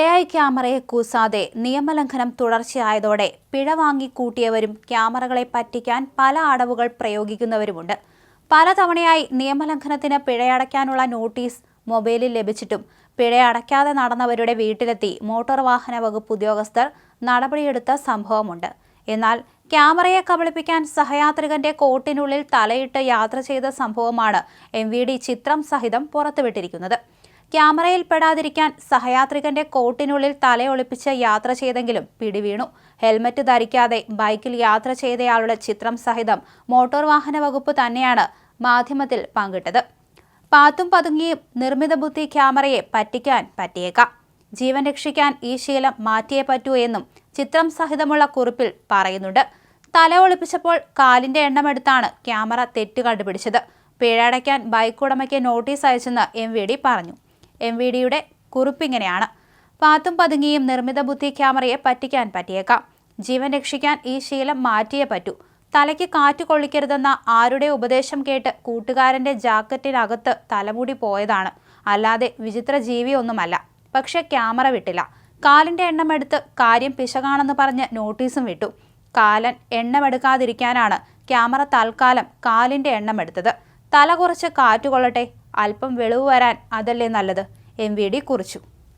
A I ക്യാമറയെ കൂസാതെ നിയമലംഘനം തുടർച്ചയായതോടെ പിഴ വാങ്ങി കൂട്ടിയവരും ക്യാമറകളെ പറ്റിക്കാൻ പല അടവുകൾ പ്രയോഗിക്കുന്നവരുമുണ്ട്. പലതവണയായി നിയമലംഘനത്തിന് പിഴയടയ്ക്കാനുള്ള നോട്ടീസ് മൊബൈലിൽ ലഭിച്ചിട്ടും പിഴയടയ്ക്കാതെ നടന്നവരുടെ വീട്ടിലെത്തി മോട്ടോർ വാഹന വകുപ്പ് ഉദ്യോഗസ്ഥർ നടപടിയെടുത്ത സംഭവമുണ്ട്. എന്നാൽ ക്യാമറയെ കബളിപ്പിക്കാൻ സഹയാത്രികന്റെ കോട്ടിനുള്ളിൽ തലയിട്ട് യാത്ര ചെയ്ത സംഭവമാണ് എം വി ഡി ചിത്രം സഹിതം പുറത്തുവിട്ടിരിക്കുന്നത്. ക്യാമറയിൽ പെടാതിരിക്കാൻ സഹയാത്രികന്റെ കോട്ടിനുള്ളിൽ തലയൊളിപ്പിച്ച് യാത്ര ചെയ്തെങ്കിലും പിടിവീണു. ഹെൽമറ്റ് ധരിക്കാതെ ബൈക്കിൽ യാത്ര ചെയ്തയാളുടെ ചിത്രം സഹിതം മോട്ടോർ വാഹന വകുപ്പ് തന്നെയാണ് മാധ്യമത്തിൽ പങ്കിട്ടത്. പാത്തും പതുങ്ങിയും നിർമ്മിത ബുദ്ധി ക്യാമറയെ പറ്റിക്കാൻ പറ്റിയേക്കാം. ജീവൻ രക്ഷിക്കാൻ ഈ ശീലം മാറ്റിയേ പറ്റൂ എന്നും ചിത്രം സഹിതമുള്ള കുറിപ്പിൽ പറയുന്നുണ്ട്. തല ഒളിപ്പിച്ചപ്പോൾ കാലിന്റെ എണ്ണമെടുത്താണ് ക്യാമറ തെറ്റ് കണ്ടുപിടിച്ചത്. പിഴയടയ്ക്കാൻ ബൈക്ക് ഉടമയ്ക്ക് നോട്ടീസ് അയച്ചെന്ന് എം പറഞ്ഞു. എം വി ഡിയുടെ കുറിപ്പിങ്ങനെയാണ്. പാത്തും പതുങ്ങിയും നിർമ്മിത ബുദ്ധി ക്യാമറയെ പറ്റിക്കാൻ പറ്റിയേക്കാം. ജീവൻ രക്ഷിക്കാൻ ഈ ശീലം മാറ്റിയേ പറ്റൂ. തലയ്ക്ക് കാറ്റ് കൊള്ളിക്കരുതെന്ന ആരുടെ ഉപദേശം കേട്ട് കൂട്ടുകാരന്റെ ജാക്കറ്റിനകത്ത് തലമുടി പോയതാണ്. അല്ലാതെ വിചിത്ര ജീവിയൊന്നുമല്ല. പക്ഷെ ക്യാമറ വിട്ടില്ല. കാലിന്റെ എണ്ണമെടുത്ത് കാര്യം പിശകാണെന്ന് പറഞ്ഞ് നോട്ടീസും വിട്ടു. കാലൻ എണ്ണമെടുക്കാതിരിക്കാനാണ് ക്യാമറ തൽക്കാലം കാലിന്റെ എണ്ണമെടുത്തത് തല കുറച്ച് കാറ്റുകൊള്ളട്ടെ അല്പം വെളിവ് വരാൻ അതല്ലേ നല്ലത്. എം കുറിച്ചു.